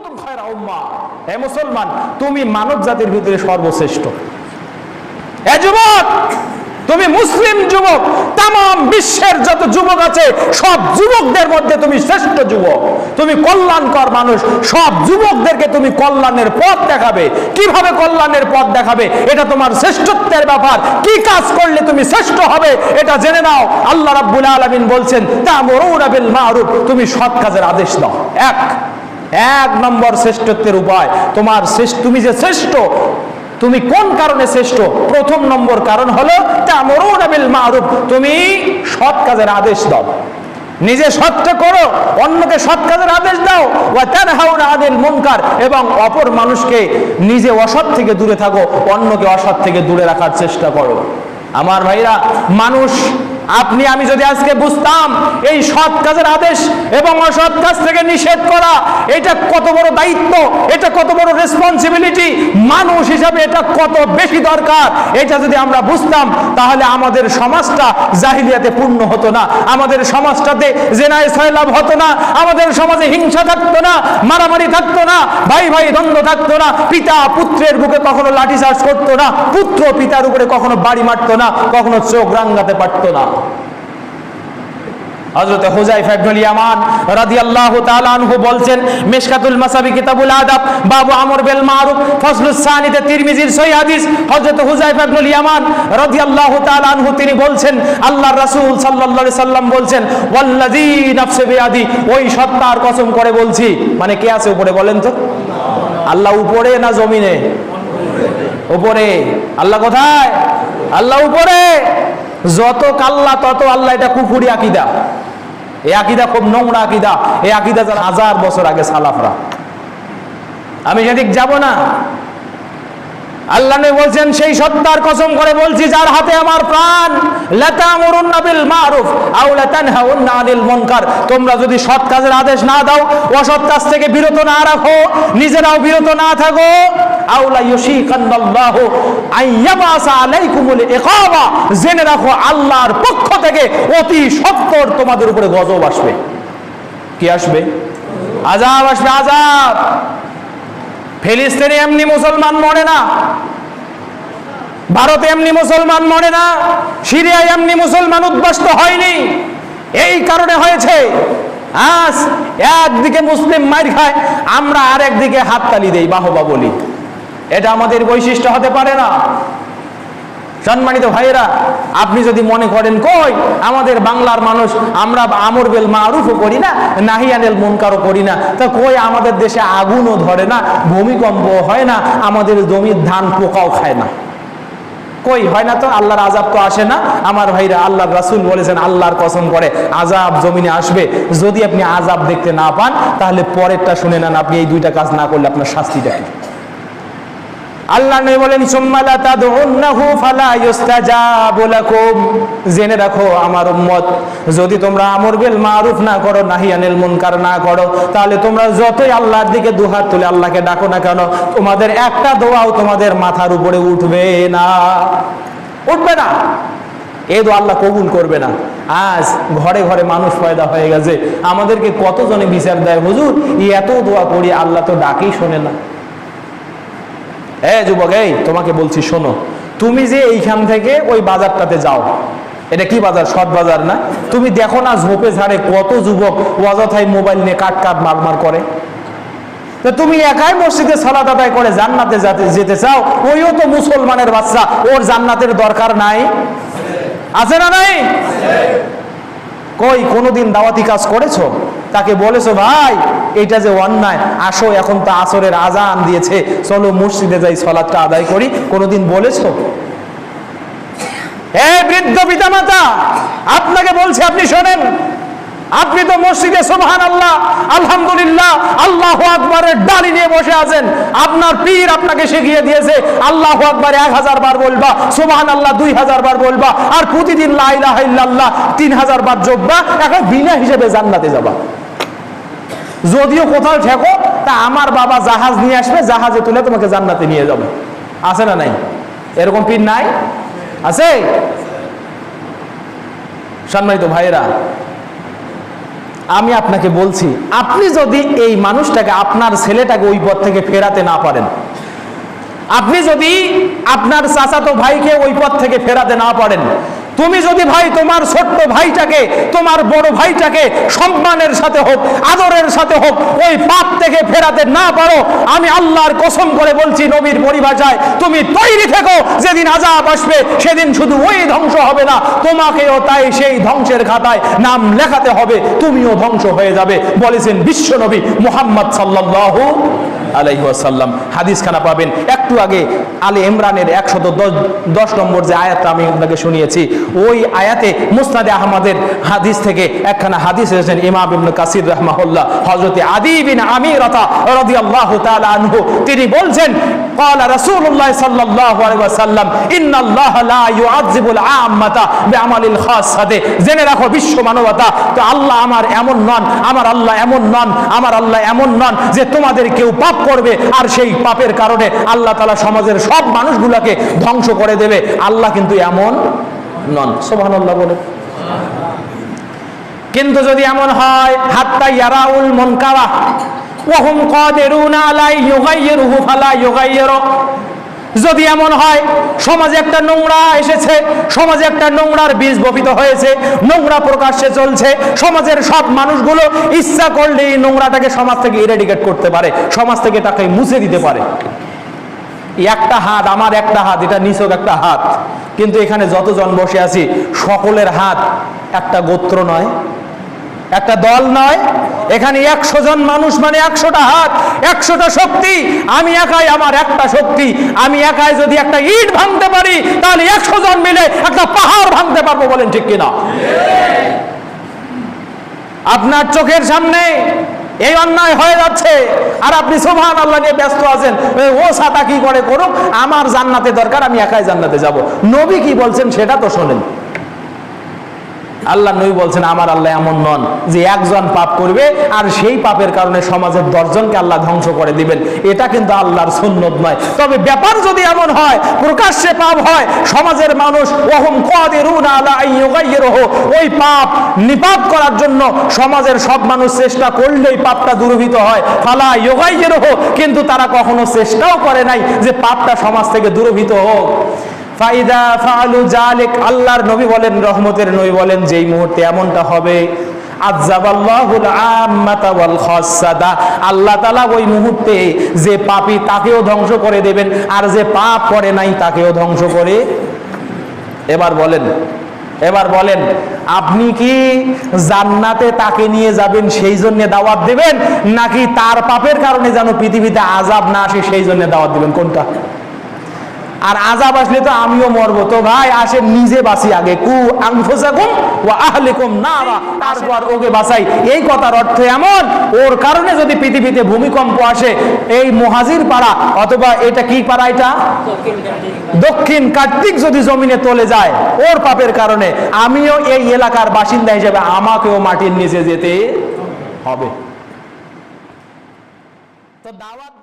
কুনতুম খায়রা উম্মাহ হে মুসলমান, তুমি মানব জাতির ভিতরে সর্বশ্রেষ্ঠ। এ যুবক, তুমি মুসলিম যুবক তাম বিশ্বের যত যুবক আছে, সব যুবকদের মধ্যে তুমি শ্রেষ্ঠ যুবক। তুমি কল্যাণকর মানুষ, সব যুবকদেরকে তুমি কল্যাণের পথ দেখাবে। কীভাবে কল্যাণের পথ দেখাবে? এটা তোমার শ্রেষ্ঠত্বের ব্যাপার। কি কাজ করলে তুমি শ্রেষ্ঠ হবে? এটা জেনে নাও। আল্লাহ রাব্বুল আলামিন বলছেন বিল মারুফ। তুমি সৎ কাজের আদেশ দাও। এক এক নম্বর শ্রেষ্ঠত্বের উপায়। তোমার তুমি যে শ্রেষ্ঠ, তুমি কোন কারণে শ্রেষ্ঠ? প্রথম নম্বর কারণ হলো তুমি সৎ কাজের আদেশ দাও। নিজে সৎটা করো, অন্যকে সৎ কাজের আদেশ দাও। মুনকার। এবং অপর মানুষকে নিজে অসৎ থেকে দূরে থাকো, অন্যকে অসৎ থেকে দূরে রাখার চেষ্টা করো। আমার ভাইরা, মানুষ আপনি, আমি যদি আজকে বুঝতাম এই সৎ কাজের আদেশ এবং অসৎ কাজ থেকে নিষেধ করা, এটা কত বড় দায়িত্ব, এটা কত বড় রেসপন্সিবিলিটি মানুষ হিসাবে এটা কত বেশি দরকার, এটা যদি আমরা বুঝতাম, তাহলে আমাদের সমাজটা জাহিলিয়াতে পূর্ণ হতো না, আমাদের সমাজটাতে জেনায় সয়লাভ হতো না, আমাদের সমাজে হিংসা থাকতো না, মারামারি থাকতো না, ভাই ভাই দ্বন্দ্ব থাকতো না, পিতা পুত্রের বুকে কখনো লাঠিচার্জ করতো না, পুত্র পিতার উপরে কখনো বাড়ি মারতো না, কখনো চোখ রাঙ্গাতে পারতো না। হযরত হুজাইফা ইবনুল ইয়ামান বলছেন মাসাবি কিতাবুল আদাব, বাবু আমর মারুফ সানিতে তিরমিজির হাদিস। ইবনুল ইয়ামান তিনি বলছেন সাল্লাল্লাহু সাল্লাম বলছেন, ওয়াল্লাযী বিয়াদি ওই সত্তার কসম করে বলছি। মানে কে আছে উপরে বলেন তো? আল্লাহ উপরে না জমিনে? উপরে। আল্লাহ কোথায়? আল্লাহ উপরে। যত কাল্লা, তত আল্লাহ এটা কুফুরি আকিদা। এই আকিদা খুব নোংরা আকিদা। এই আকিদা যারা হাজার বছর আগে সালাফরা। আমি সেদিক যাব না। আল্লাহ বলছেন, সেই সত্তার কসম করে বলছি, যার হাতে আমার প্রাণ মারুফ তোমরা যদি সৎ কাজের আদেশ না দাও, অসৎ কাজ থেকে বিরত না রাখো, নিজেরাও বিরত না থাকো। জেনে রাখো, আল্লাহর পক্ষ থেকে অতি সত্তর তোমাদের উপরে গজব আসবে। কি আসবে? আজাব আসবে আজাব ফিলিস্তিনে এমনি মুসলমান মরে না। ভারতে এমনি মুসলমান মরে না, সিরিয়ায় এমনি মুসলমান উদ্বাস্ত হয়নি। এই কারণে হয়েছে, আজ একদিকে মুসলিম মার খায়, আমরা আর একদিকে হাততালি দেই, বাহবা বলি। এটা আমাদের বৈশিষ্ট্য হতে পারে না। সম্মানিত ভাইয়েরা, আপনি যদি মনে করেন, কই, আমাদের বাংলার মানুষ, আমরা আমর বেল মারুফও করি না নাহিয়ানেল মুনকারও করি না, তা কই আমাদের দেশে আগুনও ধরে না ভূমিকম্প হয় না, আমাদের জমির ধান পোকাও খায় না। কই, হয় না তো? আল্লাহর আজাব তো আসে না। আমার ভাইরা আল্লাহর রাসুল বলেছেন, আল্লাহর কসম করে আজাব জমিনে আসবে। যদি আপনি আজাব দেখতে না পান, তাহলে পরেরটা শুনে নেন, আপনি এই দুইটা কাজ না করলে আপনার শাস্তিটা কি? আল্লাহ নবী বলেন জেনে রাখো আমার উম্মত, যদি তোমরা আমর বিল মারুফ না করো নাহিয়ানিল মুনকার না করো, তাহলে তোমরা যতই আল্লাহর দিকে দুহাত তুলে আল্লাহকে ডাকো না কেন, তোমাদের একটা দোয়াও তোমাদের মাথার উপরে উঠবে না। উঠবে না। এই দোয়া আল্লাহ কবুল করবে না। আজ ঘরে ঘরে মানুষ পয়দা হয়ে গেছে। আমাদেরকে কতজনে বিচার দেয়? হুজুর এত দোয়া করি আল্লাহ তো ডাকেই শোনে না। এ যুবক, এই তোমাকে বলছি শোনো, তুমি যে এইখান থেকে ওই বাজারটাতে যাও, এটা কি বাজার? সৎ বাজার না? তুমি দেখো না ঝোপে ঝাড়ে কত যুবক অযথায় মোবাইল নিয়ে কাট কাট মারমার করে? তো তুমি একাই মসজিদে সালাত আদায় করে জান্নাতে যেতে চাও, ওইও তো মুসলমানের বাচ্চা, ওর জান্নাতের দরকার নাই। আছে না নাই? কই, কোনোদিন দাওয়াতি কাজ করেছ? তাকে বলেছ, ভাই, এটা যে অন্যায়, আসো এখন তো আসরের আজান দিয়েছে, চলো মসজিদে যাই, সলাদটা আদায় করি। কোনোদিন বলেছ? এ বৃদ্ধ পিতামাতা, আপনাকে বলছি, আপনি শোনেন। আপনি তো মসজিদে সুবহান আল্লাহ আলহামদুলিল্লাহ, আল্লাহ আকবরের ডালি নিয়ে বসে আছেন। আপনার পীর আপনাকে শিখিয়ে দিয়েছে, আল্লাহ আকবর এক হাজার বার বলবা সুবহান আল্লাহ দুই হাজার বার বলবা, আর প্রতিদিন লাইলাহ তিন হাজার বার যোগবা এখন বিনা হিসেবে জান্নাতে যাবা। যদিও কোথাও ঠেকো, তা আমার বাবা জাহাজ নিয়ে আসবে, জাহাজে তুলে তোমাকে জান্নাতে নিয়ে যাবে। আছে না নাই? এরকম পীর নাই? আছে? সম্মানিত ভাইয়েরা, আমি আপনাকে বলছি, আপনি যদি এই মানুষটাকে, আপনার ছেলেটাকে ওই পথ থেকে ফেরাতে না পারেন, আপনি যদি আপনার চাচাতো ভাইকে ওই পথ থেকে ফেরাতে না পারেন তুমি যদি ভাই তোমার ছোট্ট ভাইটাকে, তোমার বড় ভাইটাকে সম্মানের সাথে হোক, আদরের সাথে হোক, ওই পাপ থেকে ফেরাতে না পারো, আমি আল্লাহর কসম করে বলছি, নবীর পরিভাষায় তুমি তৈরি থেকো, যেদিন আজাব আসবে, সেদিন শুধু ওই ধ্বংস হবে না, তোমাকেও তাই সেই ধ্বংসের খাতায় নাম লেখাতে হবে, তুমিও ধ্বংস হয়ে যাবে, বলেছেন বিশ্ব নবী মোহাম্মদ সাল্লাল্লাহু আলাইহি ওয়াসাল্লাম হাদিসখানা পাবেন একটু আগে আলী ইমরানের একশত দশ নম্বর যে আয়াতটা আমি আপনাকে শুনিয়েছি ওই আয়াতে মুস্তাদে আহমদের হাদিস থেকে একখানা হাদিস এসেছেন ইমাম ইবনে কাসির রাহমাহুল্লাহ হযরত আদি বিন আমিরাতা রাদিয়াল্লাহু তাআলা আনহু তিনি বলছেন قال رسول الله صلى الله عليه وسلم ان الله لا يعذب العامه بعمل الخاصه জেনে রাখো বিশ্ব মানবতা তো আল্লাহ আমার এমন নন আমার আল্লাহ এমন নন আমার আল্লাহ এমন নন যে তোমাদের কেউ পাপ করবে আর সেই পাপের কারণে আল্লাহ তালা সমাজের সব মানুষগুলাকে ধ্বংস করে দেবে। আল্লাহ কিন্তু এমন নন। সুবহানাল্লাহ বলে। কিন্তু যদি এমন হয়, হাত্তা ইয়ারাউল মনকারা ওয়াহুম কাদিরুনা আলাই ইউগাইয়িরুহু ফালা ইউগাইয়িরু। যদি এমন হয়, সমাজে একটা নোংরা এসেছে, সমাজে একটা নোংরার বীজ বপিত হয়েছে, নোংরা প্রকাশ্যে চলছে, সমাজের সব মানুষগুলো ইচ্ছা করলে এই নোংরাটাকে সমাজ থেকে ইরেডিকেট করতে পারে, সমাজ থেকে তাকে মুছে দিতে পারে। একটা হাত, আমার একটা হাত, এটা নিছক একটা হাত। কিন্তু এখানে যতজন বসে আছি, সকলের হাত একটা গোত্র নয়, একটা দল নয় এখানে একশো জন মানুষ মানে একশোটা হাত, একশোটা শক্তি। আমি একাই আমার একটা শক্তি। আমি একাই যদি একটা ইট ভাঙতে পারি, তাহলে একশো জন মিলে একটা পাহাড় ভাঙতে পারব বলেন ঠিক কিনা? আপনার চোখের সামনে এই অন্যায় হয়ে যাচ্ছে। আর আপনি সোভান আল্লাহ নিয়ে ব্যস্ত আছেন। ও সাতা কি করে করুক? আমার জান্নাতে দরকার, আমি একাই জান্নাতে যাব। নবী কি বলছেন সেটা তো শোনেন। আল্লাহ নবী বলছেন, আমার আল্লাহ এমন নন যে একজন পাপ করবে আর সেই পাপের কারণে সমাজের দশজনকে আল্লাহ ধ্বংস করে দিবেন। এটা কিন্তু আল্লাহর সুন্নত নয়। তবে ব্যাপার যদি এমন হয়, প্রকাশ্যে পাপ হয়, সমাজের মানুষ, ওহম ওই পাপ নিপাত করার জন্য সমাজের সব মানুষ চেষ্টা করলেই পাপটা দূরীভূত হয়। ফালা ইউগাইয়িরহু, কিন্তু তারা কখনো চেষ্টাও করে নাই যে পাপটা সমাজ থেকে দূরীভূত হোক। ফাইদা ফালু জালেক আল্লাহর নবী বলেন, রহমতের নবী বলেন, যেই মুহূর্তে এমনটা হবে আল্লাহ তাআলা ওই মুহূর্তে যে পাপী তাকেও ধ্বংস করে দেবেন, আর যে পাপ করে নাই তাকেও ধ্বংস করে। এবার বলেন এবার বলেন, আপনি কি জান্নাতে তাকে নিয়ে যাবেন সেই জন্য দাওয়াত দেবেন, নাকি তার পাপের কারণে যেন পৃথিবীতে আজাব না আসে সেই জন্য দাওয়াত দেবেন, কোনটা? আর আজাব আসলে তো আমিও মরবো। তো ভাই, আসেন নিজে বাঁচি আগে। কু আনফুসাকুম ওয়া আহলিকুম নারা। তারপর ওকে এই কথার অর্থ এমন, ওর কারণে যদি পৃথিবীতে ভূমিকম্প আসে, এই পাড়া, অথবা এটা কি পাড়া এটা? দক্ষিণ কার্তিক যদি জমিনে তলে যায়, ওর পাপের কারণে আমিও এই এলাকার বাসিন্দা হিসেবে আমাকেও মাটির নিচে যেতে হবে। তো দাওয়াত